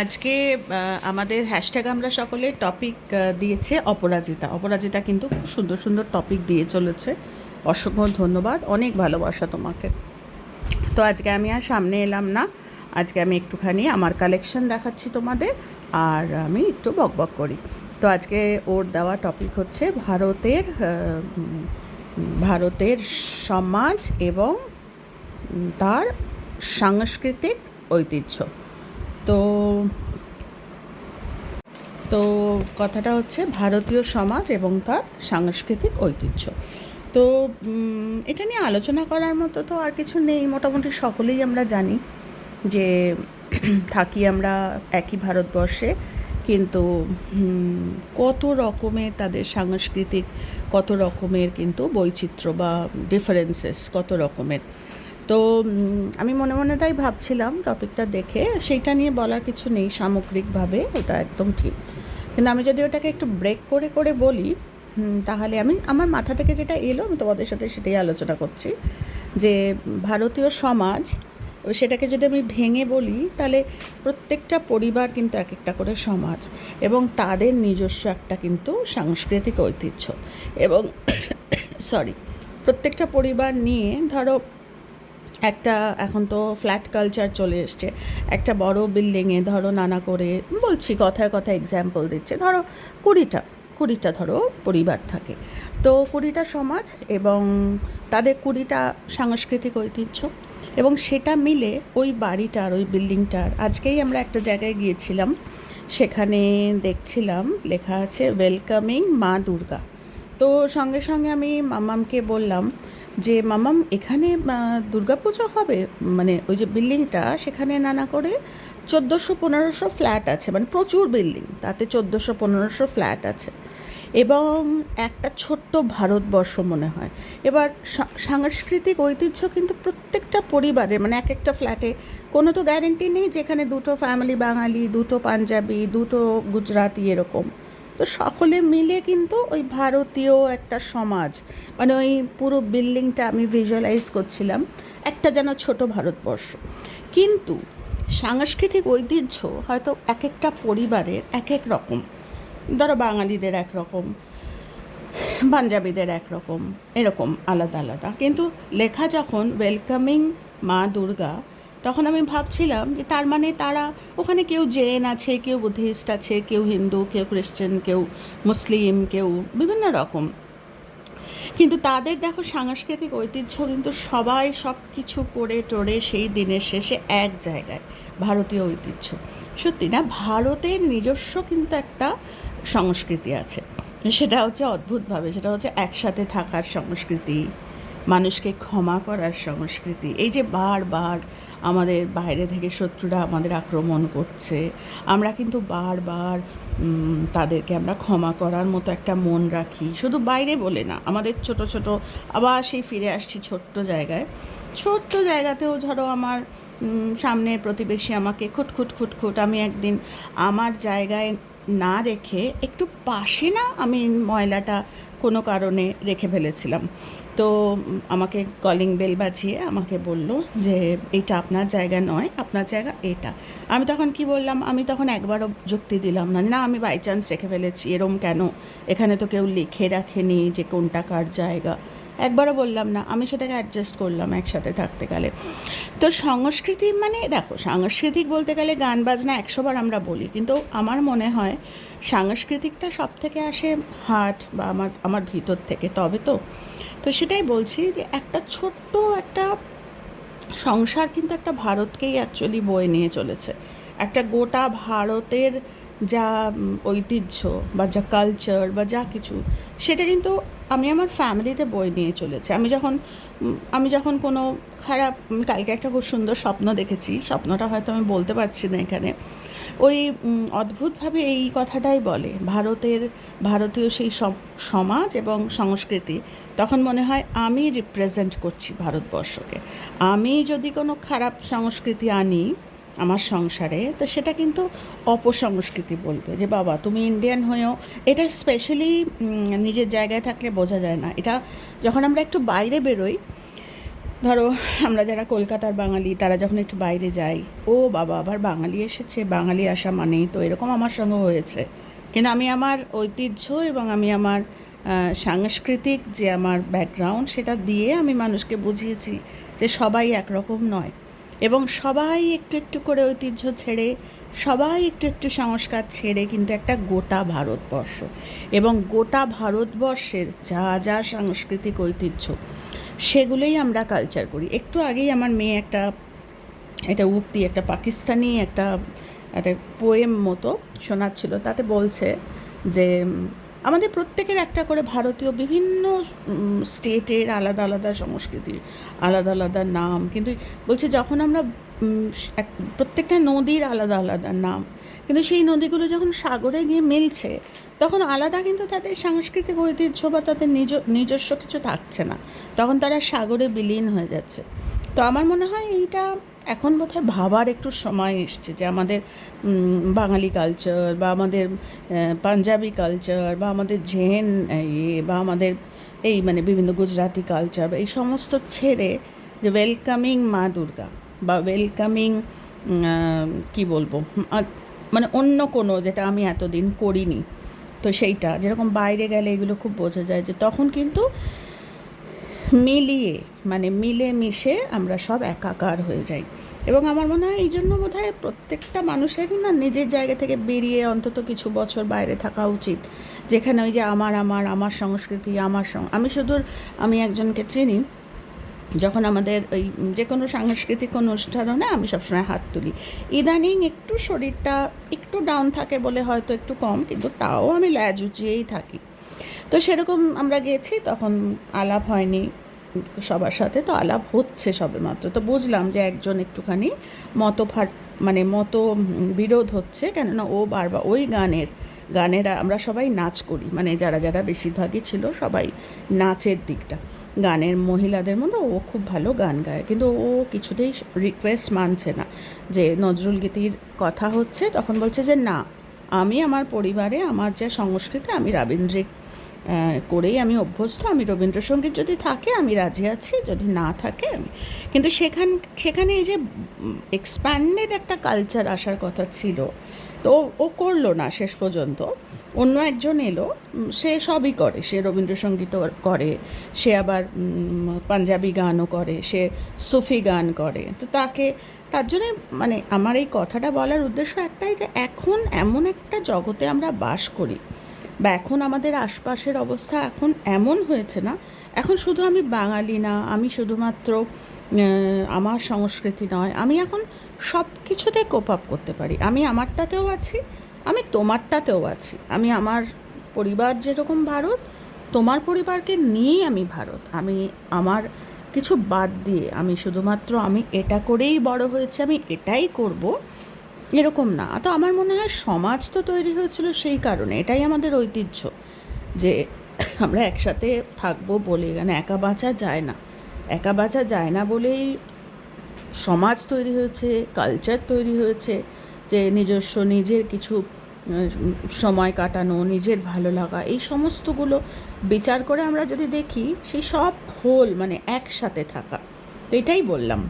আজকে আমাদের হ্যাশট্যাগ আমরা সকলে টপিক দিয়েছে অপরাজিতা। অপরাজিতা কিন্তু খুব সুন্দর সুন্দর টপিক দিয়ে চলেছে। অসংখ্য ধন্যবাদ, অনেক ভালোবাসা তোমাকে। তো আজকে আমি আর সামনে এলাম না। আজকে আমি একটুখানি আমার কালেকশন দেখাচ্ছি তোমাদের, আর আমি একটু বকবক করি। তো আজকে ওর দেওয়া টপিক হচ্ছে ভারতের ভারতের সমাজ এবং তার সাংস্কৃতিক ঐতিহ্য। তো তো কথাটা হচ্ছে ভারতীয় সমাজ এবং তার সাংস্কৃতিক ঐতিহ্য। তো এটা নিয়ে আলোচনা করার মতো তো আর কিছু নেই। মোটামুটি সকলেই আমরা জানি যে থাকি আমরা একই ভারতবর্ষে, কিন্তু কত রকমের তাদের সাংস্কৃতিক, কত রকমের কিন্তু বৈচিত্র্য বা ডিফারেন্সেস কত রকমের। তো আমি মনে মনে তাই ভাবছিলাম টপিকটা দেখে। সেইটা নিয়ে বলার কিছু নেই সামগ্রিকভাবে, ওটা একদম ঠিক। কিন্তু আমি যদি ওটাকে একটু ব্রেক করে করে বলি তাহলে আমি, আমার মাথা থেকে যেটা এলো, আমি তোমাদের সাথে সেটাই আলোচনা করছি। যে ভারতীয় সমাজ সেটাকে যদি আমি ভেঙে বলি, তাহলে প্রত্যেকটা পরিবার কিন্তু এক একটা করে সমাজ এবং তাদের নিজস্ব একটা কিন্তু সাংস্কৃতিক ঐতিহ্য। এবং সরি প্রত্যেকটা পরিবার নিয়ে ধরো একটা এখন তো ফ্ল্যাট কালচার চলে এসছে। একটা বড় বিল্ডিংয়ে ধরো নানা করে, বলছি কথায় কথা এক্সাম্পল দিচ্ছে। ধরো কুড়িটা কুড়িটা ধরো পরিবার থাকে। তো কুড়িটা সমাজ এবং তাদের কুড়িটা সাংস্কৃতিক ঐতিহ্য এবং সেটা মিলে ওই বাড়িটার, ওই বিল্ডিংটার আজকেই আমরা একটা জায়গায় গিয়েছিলাম, সেখানে দেখছিলাম, লেখা আছে ওয়েলকামিং মা দুর্গা। তো সঙ্গে সঙ্গে আমি মামামকে বললাম যে মামাম এখানে দুর্গাপুজো হবে? মানে ওই যে বিল্ডিংটা, সেখানে নানা করে চোদ্দোশো পনেরোশো ফ্ল্যাট আছে। মানে প্রচুর বিল্ডিং, তাতে চোদ্দোশো পনেরোশো ফ্ল্যাট আছে। এবং একটা ছোট্ট ভারতবর্ষ মনে হয়। এবার সাংস্কৃতিক ঐতিহ্য কিন্তু প্রত্যেকটা পরিবারে মানে এক একটা ফ্ল্যাটে কোনো তো গ্যারেন্টি নেই যেখানে দুটো ফ্যামিলি বাঙালি, দুটো পাঞ্জাবি, দুটো গুজরাটি এরকম। তো সকলে মিলে কিন্তু ওই ভারতীয় একটা সমাজ মানে ওই পুরো বিল্ডিংটা আমি ভিজুয়ালাইজ করছিলাম, একটা যেন ছোট ভারতবর্ষ। কিন্তু সাংস্কৃতিক ঐতিহ্য হয়তো এক একটা পরিবারের এক এক রকম। ধরো বাঙালিদের এক রকম পাঞ্জাবিদের একরকম, এরকম আলাদা আলাদা। কিন্তু লেখা যখন ওয়েলকামিং মা দুর্গা তখন আমি ভাবছিলাম যে তার মানে তারা ওখানে কেউ জেন আছে, কেউ বুদ্ধিস্ট আছে, কেউ হিন্দু, কেউ খ্রিশ্চান, কেউ মুসলিম, কেউ বিভিন্ন রকম। কিন্তু তাদের দেখো সাংস্কৃতিক ঐতিহ্য কিন্তু সবাই সব কিছু করে টোরে সেই দিনের শেষে এক জায়গায়, ভারতীয় ঐতিহ্য। সত্যি না? ভারতের নিজস্ব কিন্তু একটা সংস্কৃতি আছে। সেটা হচ্ছে অদ্ভুতভাবে, সেটা হচ্ছে একসাথে থাকার সংস্কৃতি। মানুষকে ক্ষমা করার সংস্কৃতি। এই যে বারবার আমাদের বাইরে থেকে শত্রুরা আমাদের আক্রমণ করছে আমরা কিন্তু বারবার তাদেরকে আমরা ক্ষমা করার মতো একটা মন রাখি। শুধু বাইরে বলে না আমাদের ছোট ছোট আবার সেই ফিরে আসছি ছোট্ট জায়গায়। ছোট্ট জায়গাতেও ধরো আমার উম, সামনের প্রতিবেশী আমাকে খুটখুট খুটখুট আমি একদিন আমার জায়গায় না রেখে একটু পাশে না আমি ময়লাটা কোনো কারণে রেখে ফেলেছিলাম। তো আমাকে কলিং বেল বাজিয়ে আমাকে বলল যে এটা আপনার জায়গা নয়, আপনার জায়গা এটা। আমি তখন কি বললাম? আমি তখন একবারও যুক্তি দিলাম না। না, আমি বাই চান্স রেখে ফেলেছি, এরম কেন? এখানে তো কেউ লিখে রাখেনি যে কোনটা কার জায়গা। একবারও বললাম না। আমি সেটাকে অ্যাডজাস্ট করলাম একসাথে থাকতে গেলে। তো সংস্কৃতি মানে দেখো, সাংস্কৃতিক বলতে গেলে গান, বাজনা একশোবার আমরা বলি, কিন্তু আমার মনে হয় সাংস্কৃতিকটা সব থেকে আসে হার্ট বা আমার আমার ভিতর থেকে। তবে তো তো সেটাই বলছি যে একটা ছোট্ট একটা সংসার কিন্তু একটা ভারতকেই অ্যাকচুয়ালি বয়ে নিয়ে চলেছে। একটা গোটা ভারতের যা ঐতিহ্য বা যা কালচার বা যা কিছু, সেটা কিন্তু আমি আমার ফ্যামিলিতে বই নিয়ে চলেছে। আমি যখন আমি যখন কোনো খারাপ কালকে একটা খুব সুন্দর স্বপ্ন দেখেছি। স্বপ্নটা হয়তো আমি বলতে পারছি না এখানে। ওই অদ্ভুতভাবে এই কথাটাই বলে। ভারতের, ভারতীয় সেই সম- সমাজ এবং সংস্কৃতি, তখন মনে হয় আমি রিপ্রেজেন্ট করছি ভারতবর্ষকে। আমি যদি কোনো খারাপ সংস্কৃতি আনি আমার সংসারে, তো সেটা কিন্তু অপসংস্কৃতি বলবে যে, বাবা, তুমি ইন্ডিয়ান হয়েও এটা স্পেশালি নিজের জায়গায় থাকলে বোঝা যায় না। এটা যখন আমরা একটু বাইরে বেরোই ধরো, আমরা যারা কলকাতার বাঙালি, তারা যখন একটু বাইরে যাই, ও বাবা, আবার বাঙালি এসেছে, বাঙালি আসা মানেই তো এরকম আমার সঙ্গে হয়েছে। কিন্তু আমি আমার ঐতিহ্য এবং আমি আমার সাংস্কৃতিক যে আমার ব্যাকগ্রাউন্ড সেটা দিয়ে আমি মানুষকে বুঝিয়েছি যে সবাই একরকম নয়। এবং সবাই একটু একটু করে ঐতিহ্য ছেড়ে, সবাই একটু একটু সংস্কার ছেড়ে কিন্তু একটা গোটা ভারতবর্ষ। এবং গোটা ভারতবর্ষের যা যা সাংস্কৃতিক ঐতিহ্য সেগুলোই আমরা কালচার করি। একটু আগেই আমার মেয়ে একটা একটা উক্তি, একটা পাকিস্তানি একটা একটা পোয়েম মতো শোনাচ্ছিল। তাতে বলছে যে, আমাদের প্রত্যেকের একটা করে ভারতীয় বিভিন্ন স্টেটের আলাদা আলাদা সংস্কৃতির, আলাদা আলাদা নাম। কিন্তু বলছে যখন আমরা প্রত্যেকটা নদীর আলাদা আলাদা নাম কিন্তু সেই নদীগুলো যখন সাগরে গিয়ে মিলছে, তখন আলাদা কিন্তু তাদের সাংস্কৃতিক ঐতিহ্য বা তাদের নিজ, নিজস্ব কিছু থাকছে না। তখন তারা সাগরে বিলীন হয়ে যাচ্ছে। তো আমার মনে হয় এইটা এখন বোধহয় ভাবার একটু সময় এসছে যে আমাদের বাঙালি কালচার বা আমাদের পাঞ্জাবি কালচার বা আমাদের জেন ইয়ে বা আমাদের এই মানে বিভিন্ন গুজরাটি কালচার বা এই সমস্ত ছেড়ে যে ওয়েলকামিং মা দুর্গা বা ওয়েলকামিং কি বলব মানে অন্য কোনো যেটা আমি এতদিন করিনি। তো সেইটা, যেরকম বাইরে গেলে এগুলো খুব বোঝা যায় যে তখন কিন্তু মিলিয়ে মানে মিলে মিশে আমরা সব একাকার হয়ে যাই। এবং আমার মনে হয় এই জন্য বোধ হয় প্রত্যেকটা মানুষেরই না নিজের জায়গা থেকে বেরিয়ে অন্তত কিছু বছর বাইরে থাকা উচিত। যেখানে ওই যে আমার আমার আমার সংস্কৃতি, আমার আমি শুধু আমি একজনকে চিনি যখন আমাদের ওই যে কোনো সাংস্কৃতিক অনুষ্ঠানে আমি সবসময় হাত তুলি। ইদানিং একটু শরীরটা একটু ডাউন থাকে বলে হয়তো একটু কম, কিন্তু তাও আমি ল্যাজ থাকি। তো সেরকম আমরা গেছি, তখন আলাপ হয়নি। সবার সাথে তো আলাপ হচ্ছে সবে মাত্র তো বুঝলাম যে একজন একটুখানি মত ফাট মানে মতো বিরোধ হচ্ছে, কেননা ও বারবার ওই গানের গানের আমরা সবাই নাচ করি। মানে যারা যারা বেশিরভাগই ছিল সবাই নাচের দিকটা। গানের মহিলাদের মধ্যে ও খুব ভালো গান গায়। কিন্তু ও কিছুতেই রিকোয়েস্ট মানছে না। যে নজরুল গীতির কথা হচ্ছে, তখন বলছে যে না, আমি আমার পরিবারে, আমার যা সংস্কৃতি, আমি রাবীন্দ্রিক করেই আমি অভ্যস্ত। আমি রবীন্দ্রসঙ্গীত যদি থাকে, আমি রাজি আছি। যদি না থাকে, আমি কিন্তু সেখান, সেখানে এই যে এক্সপ্যান্ডেড একটা কালচার আসার কথা ছিল তো ও- করল না শেষ পর্যন্ত। অন্য একজন এলো সে সবই করে। সে রবীন্দ্রসঙ্গীতও করে, সে আবার পাঞ্জাবি গানও করে, সে সুফি গান করে। তো তাকে, তার জন্যে মানে আমার এই কথাটা বলার উদ্দেশ্য একটাই যে, এখন এমন একটা জগতে আমরা বাস করি বা এখন আমাদের আশপাশের অবস্থা এখন এমন হয়েছে না, এখন শুধু আমি বাঙালি না, আমি শুধুমাত্র আমার সংস্কৃতি নয়, আমি এখন সব কিছুতে কোপ আপ করতে পারি। আমি আমারটাতেও আছি, আমি তোমারটাতেও আছি। আমি আমার পরিবার যেরকম ভারত, তোমার পরিবারকে নিয়েই আমি ভারত। আমি আমার কিছু বাদ দিয়ে আমি শুধুমাত্র আমি এটা করেই বড় হয়েছে, আমি এটাই করব, এরকম না। তো আমার মনে হয় সমাজ তো তৈরি হয়েছিল সেই কারণে, এটাই আমাদের ঐতিহ্য যে আমরা একসাথে থাকব বলে, এখানে একা বাঁচা যায় না। একা বাঁচা যায় না বলেই সমাজ তৈরি হয়েছে কালচার তৈরি হয়েছে, যে নিজস্ব নিজের কিছু সময় কাটানো, নিজের ভালো লাগা, এই সমস্তগুলো বিচার করে আমরা যদি দেখি, সেই সব হোল মানে একসাথে থাকা, এটাই বললাম।